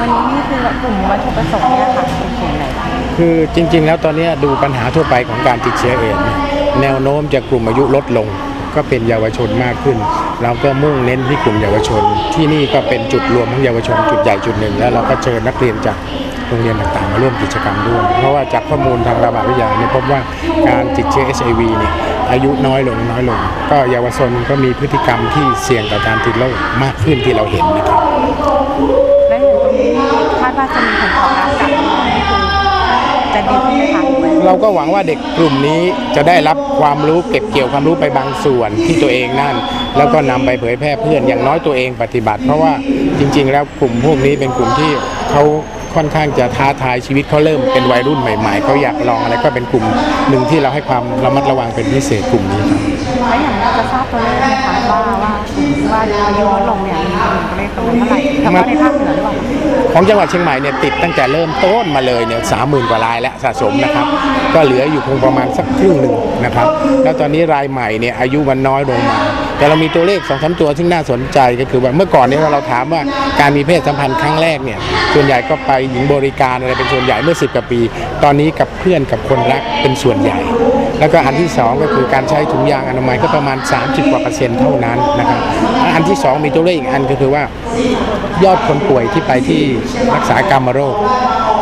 วันนี้นี่คือกลุ่มวัตถุประสงค์เนี่ยค่ะเป็นกลุ่มไหนบ้างคือจริง ๆ แล้วตอนนี้ดูปัญหาทั่วไปของการติดเชื้อเอดส์เนี่ยแนวโน้มจะกลุ่มอายุลดลง ก็เป็นเยาวชนมากขึ้น เราก็มุ่งเน้นที่กลุ่มเยาวชน ที่นี่ก็เป็นจุดรวมของเยาวชนจุดใหญ่จุดหนึ่ง แล้วเราก็เชิญนักเรียนจากโรงเรียนต่างๆมาร่วมกิจกรรมด้วย เพราะว่าจากข้อมูลทางระบาดวิทยาเนี่ยพบว่าการติดเชื้อ HIV เนี่ยอายุน้อยลงน้อยลง ก็เยาวชนก็มีพฤติกรรมที่เสี่ยงต่อการติดโรคมากขึ้นที่เราเห็นนะครับ ผลตอบรับกลับมานี่คือจะดีขึ้นไหมคะเราก็หวังว่าเด็กกลุ่มนี้จะได้รับความรู้เก็บเกี่ยวความรู้ไปบางส่วนที่ตัวเองนั่น แล้วก็นำไปเผยแพร่เพื่อนอย่างน้อยตัวเองปฏิบัติ เพราะว่าจริง ๆ แล้วกลุ่มพวกนี้เป็นกลุ่มที่เขาค่อนข้างจะท้าทายชีวิตเขาเริ่มเป็นวัยรุ่นใหม่ๆเขาอยากลองอะไรก็เป็นกลุ่มหนึ่งที่เราให้ความระมัดระวังเป็นพิเศษกลุ่มนี้ครับและอย่างเราจะทราบตัวเลขไหมคะว่าว่ากลุ่มที่ว่าอายุลดลงเนี่ ยมีตัวเลขประมาณเท่าไหร่เฉพาะในภาคเหนือหรือเปล่าของจังหวัดเชียงใหม่เนี่ยติดตั้งแต่เริ่มต้นมาเลยเนี่ยสามหมื่นกว่ารายแล้วสะสมนะครับ ก็เหลืออยู่คงประมาณสักครึ่งหนึ่งนะครับ แล้วตอนนี้รายใหม่เนี่ยอายุมันน้อยลงมา แต่เรามีตัวเลขสองสามตัวที่น่าสนใจก็คือว่าเมื่อก่อนเนี่ยเราถามว่าการมีเพศสัมพันธ์ครั้งแรกเนี่ยส่วนใหญ่ก็ไปหญิงบริการอะไรเป็นส่วนใหญ่เมื่อสิบกว่าปี ตอนนี้กับเพื่อนกับคนรักเป็นส่วนใหญ่ แล้วก็อันที่สองก็คือการใช้ถุงยางอนามัยก็ประมาณ 30กว่าเปอร์เซ็นต์เท่านั้นนะครับอันที่สองมีตัวเลขอีกอันก็คือว่ายอดคนป่วยที่ไปที่รักษากรรมโรค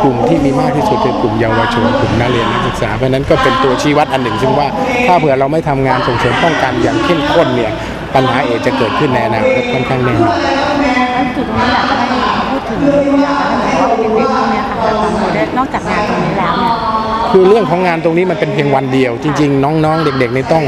กลุ่มที่มีมากที่สุดคือกลุ่มเยาวชนกลุ่มนักเรียนนักศึกษาเพราะนั้นก็เป็นตัวชี้วัดอันหนึ่ง ซึ่งว่าถ้าเผื่อเราไม่ทำงานส่งเสริมป้องกันอย่างเข้มข้นเนี่ยปัญหาเอดส์จะเกิดขึ้นในอนาคตค่อนข้างแน่นอนจุดนี้อยากจะให้พูดถึงอยากจะให้แบบว่าเด็กพวกนี้ค่ะจะทำตัวได้นอกจากงานตรงนี้แล้วเนี่ย คือเรื่องของงานตรงนี้มันเป็นเพียงวันเดียว จริง ๆ น้องๆ เด็กๆนี่ต้อง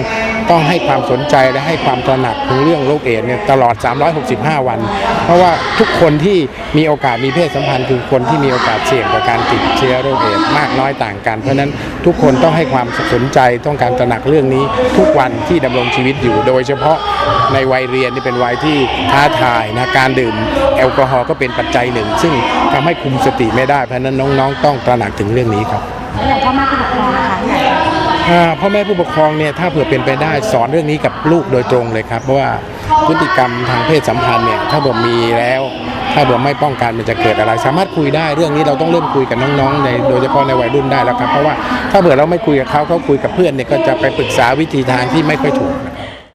ต้องให้ความสนใจและให้ความตระหนักถึงเรื่องโรคเอดส์เนี่ยตลอด 365 วัน เพราะว่าทุกคนที่มีโอกาสมีเพศสัมพันธ์คือคนที่มีโอกาสเสี่ยงต่อการติดเชื้อโรคเอดส์มากน้อยต่างกัน เพราะฉะนั้นทุกคนต้องให้ความสนใจต้องการตระหนักเรื่องนี้ทุกวันที่ดำรงชีวิตอยู่ โดยเฉพาะในวัยเรียนนี่เป็นวัยที่ท้าทายนะการดื่มแอลกอฮอล์ก็เป็นปัจจัยหนึ่ง ซึ่งทำให้คุมสติไม่ได้เพราะฉะนั้นน้องๆ ต้องตระหนักถึงเรื่องนี้ครับ แล้วอย่างพ่อแม่ผู้ปกครองนะคะอยากจะอ่าพ่อแม่ผู้ปกครองเนี่ยถ้าเผื่อเป็นไปได้สอนเรื่องนี้กับลูกโดยตรงเลยครับเพราะว่าพฤติกรรมทางเพศสัมพันธ์เนี่ยถ้าเผื่อมีแล้ว ถ้าเผื่อไม่ป้องกันมันจะเกิดอะไร สามารถคุยได้เรื่องนี้เราต้องเริ่มคุยกับน้องๆในโดยเฉพาะในวัยรุ่นได้แล้วครับเพราะว่าถ้าเผื่อเราไม่คุยกับเขาเขาคุยกับเพื่อนเนี่ยก็จะไปปรึกษาวิธีทางที่ไม่ค่อยถูก